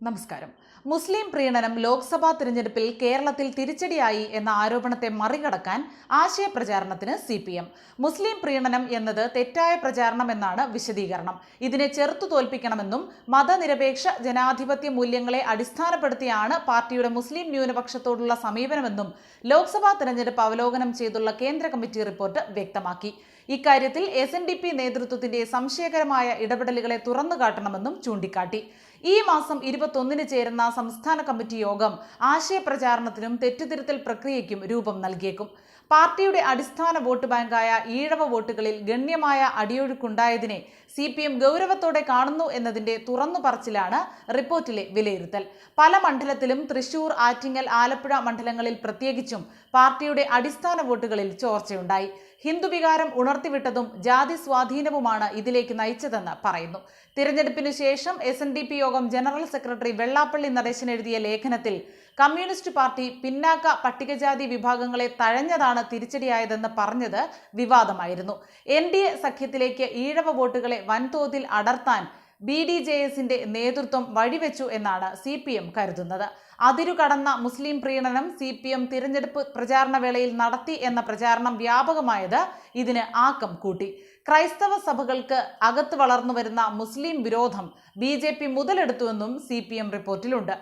നമസ്കാരം. മുസ്ലിം പ്രീണനം ലോക്സഭാ തിരഞ്ഞെടുപ്പിൽ കേരളത്തിൽ തിരിച്ചടിയായി എന്ന ആരോപണത്തെ മറികടക്കാൻ ആശയപ്രചാരണത്തിന് സി പി എം മുസ്ലിം പ്രീണനം എന്നത് തെറ്റായ പ്രചാരണം എന്നാണ് വിശദീകരണം. ഇതിനെ ചെറുത്തു തോൽപ്പിക്കണമെന്നും മതനിരപേക്ഷ ജനാധിപത്യ മൂല്യങ്ങളെ അടിസ്ഥാനപ്പെടുത്തിയാണ് പാർട്ടിയുടെ മുസ്ലിം ന്യൂനപക്ഷത്തോടുള്ള സമീപനമെന്നും ലോക്സഭാ തിരഞ്ഞെടുപ്പ് അവലോകനം ചെയ്തുള്ള കേന്ദ്ര കമ്മിറ്റി റിപ്പോർട്ട് വ്യക്തമാക്കി. ഇക്കാര്യത്തിൽ എസ് എൻ ഡി പി നേതൃത്വത്തിന്റെ സംശയകരമായ ഇടപെടലുകളെ തുറന്നുകാട്ടണമെന്നും ചൂണ്ടിക്കാട്ടി. ഈ മാസം ഇരുപത്തൊന്നിന് ചേരുന്ന സംസ്ഥാന കമ്മിറ്റി യോഗം ആശയപ്രചാരണത്തിനും തെറ്റുതിരുത്തൽ പ്രക്രിയയ്ക്കും രൂപം നൽകിയേക്കും. പാർട്ടിയുടെ അടിസ്ഥാന വോട്ട് ബാങ്കായ ഈഴവ വോട്ടുകളിൽ ഗണ്യമായ അടിയൊഴുക്കുണ്ടായതിനെ സി പി എം ഗൗരവത്തോടെ കാണുന്നു എന്നതിന്റെ തുറന്നു പറച്ചിലാണ് റിപ്പോർട്ടിലെ വിലയിരുത്തൽ. പല മണ്ഡലത്തിലും തൃശൂർ ആറ്റിങ്ങൽ ആലപ്പുഴ മണ്ഡലങ്ങളിൽ പ്രത്യേകിച്ചും പാർട്ടിയുടെ അടിസ്ഥാന വോട്ടുകളിൽ ചോർച്ചയുണ്ടായി. ഹിന്ദുവികാരം ഉണർത്തിവിട്ടതും ജാതി സ്വാധീനവുമാണ് ഇതിലേക്ക് നയിച്ചതെന്ന് പറയുന്നു. തിരഞ്ഞെടുപ്പിനു ശേഷം എസ് എൻ ഡി പി യോഗം ജനറൽ സെക്രട്ടറി വെള്ളാപ്പള്ളി നടേശൻ എഴുതിയ ലേഖനത്തിൽ കമ്മ്യൂണിസ്റ്റ് പാർട്ടി പിന്നാക്ക പട്ടികജാതി വിഭാഗങ്ങളെ തഴഞ്ഞതാണ് തിരിച്ചടിയായതെന്ന് പറഞ്ഞത് വിവാദമായിരുന്നു. എൻ ഡി എ സഖ്യത്തിലേക്ക് ഈഴവ വോട്ടുകളെ വൻതോതിൽ അടർത്താൻ ബി ഡി ജെ എസിന്റെ നേതൃത്വം വഴിവെച്ചു എന്നാണ് സി പി എം കരുതുന്നത്. അതിരു കടന്ന മുസ്ലിം പ്രീണനം സി പി എം തിരഞ്ഞെടുപ്പ് പ്രചാരണ വേളയിൽ നടത്തി എന്ന പ്രചാരണം വ്യാപകമായത് ഇതിന് ആക്കം കൂട്ടി. ക്രൈസ്തവ സഭകൾക്ക് അകത്ത് വളർന്നു വരുന്ന മുസ്ലിം വിരോധം ബി ജെ പി മുതലെടുത്തുവെന്നും സി പി എം റിപ്പോർട്ടിലുണ്ട്.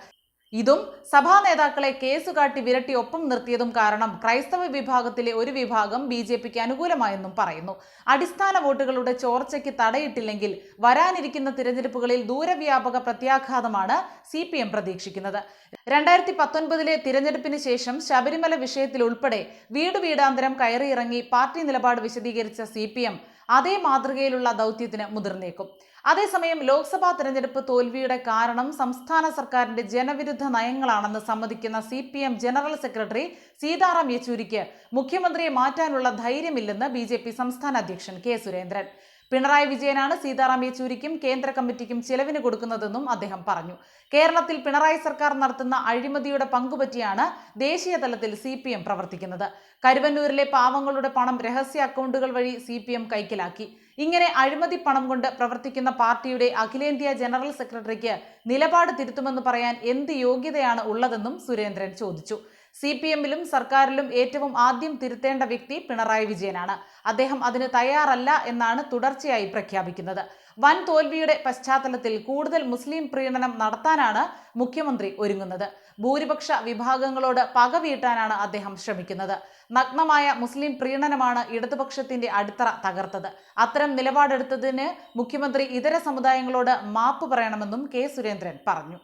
ഇതും സഭാ നേതാക്കളെ കേസുകാട്ടി വിരട്ടി ഒപ്പം നിർത്തിയതും കാരണം ക്രൈസ്തവ വിഭാഗത്തിലെ ഒരു വിഭാഗം ബി ജെ പിക്ക് അനുകൂലമായെന്നും പറയുന്നു. അടിസ്ഥാന വോട്ടുകളുടെ ചോർച്ചയ്ക്ക് തടയിട്ടില്ലെങ്കിൽ വരാനിരിക്കുന്ന തിരഞ്ഞെടുപ്പുകളിൽ ദൂരവ്യാപക പ്രത്യാഘാതമാണ് സി പി എം പ്രതീക്ഷിക്കുന്നത്. രണ്ടായിരത്തി പത്തൊൻപതിലെ തിരഞ്ഞെടുപ്പിന് ശേഷം ശബരിമല വിഷയത്തിൽ ഉൾപ്പെടെ വീട് വീടാന്തരം കയറിയിറങ്ങി പാർട്ടി നിലപാട് വിശദീകരിച്ച സി അതേ മാതൃകയിലുള്ള ദൗത്യത്തിന് മുതിർന്നേക്കും. അതേസമയം ലോക്സഭാ തെരഞ്ഞെടുപ്പ് തോൽവിയുടെ കാരണം സംസ്ഥാന സർക്കാരിന്റെ ജനവിരുദ്ധ നയങ്ങളാണെന്ന് സമ്മതിക്കുന്ന C P M general secretary Sitaram യെച്ചൂരിക്ക് മുഖ്യമന്ത്രിയെ മാറ്റാനുള്ള ധൈര്യമില്ലെന്ന് ബി ജെ പി സംസ്ഥാന അധ്യക്ഷൻ കെ സുരേന്ദ്രൻ. പിണറായി വിജയനാണ് സീതാറാം യെച്ചൂരിക്കും കേന്ദ്ര കമ്മിറ്റിക്കും ചെലവിന് കൊടുക്കുന്നതെന്നും അദ്ദേഹം പറഞ്ഞു. കേരളത്തിൽ പിണറായി സർക്കാർ നടത്തുന്ന അഴിമതിയുടെ പങ്കുപറ്റിയാണ് ദേശീയ തലത്തിൽ സി പി എം പ്രവർത്തിക്കുന്നത്. കരുവന്നൂരിലെ പാവങ്ങളുടെ പണം രഹസ്യ അക്കൗണ്ടുകൾ വഴി സി പി എം കൈക്കലാക്കി. ഇങ്ങനെ അഴിമതി പണം കൊണ്ട് പ്രവർത്തിക്കുന്ന പാർട്ടിയുടെ അഖിലേന്ത്യാ ജനറൽ സെക്രട്ടറിക്ക് നിലപാട് തിരുത്തുമെന്ന് പറയാൻ എന്ത് യോഗ്യതയാണ് ഉള്ളതെന്നും സുരേന്ദ്രൻ ചോദിച്ചു. സി പി എമ്മിലും സർക്കാരിലും ഏറ്റവും ആദ്യം തിരുത്തേണ്ട വ്യക്തി പിണറായി വിജയനാണ്. അദ്ദേഹം അതിന് തയ്യാറല്ല എന്നാണ് തുടർച്ചയായി പ്രഖ്യാപിക്കുന്നത്. വൻ തോൽവിയുടെ പശ്ചാത്തലത്തിൽ കൂടുതൽ മുസ്ലിം പ്രീണനം നടത്താനാണ് മുഖ്യമന്ത്രി ഒരുങ്ങുന്നത്. ഭൂരിപക്ഷ വിഭാഗങ്ങളോട് പക വീട്ടാനാണ് അദ്ദേഹം ശ്രമിക്കുന്നത്. നഗ്നമായ മുസ്ലിം പ്രീണനമാണ് ഇടതുപക്ഷത്തിന്റെ അടിത്തറ തകർത്തത്. അത്തരം നിലപാടെടുത്തതിന് മുഖ്യമന്ത്രി ഇതര സമുദായങ്ങളോട് മാപ്പ് പറയണമെന്നും കെ. സുരേന്ദ്രൻ പറഞ്ഞു.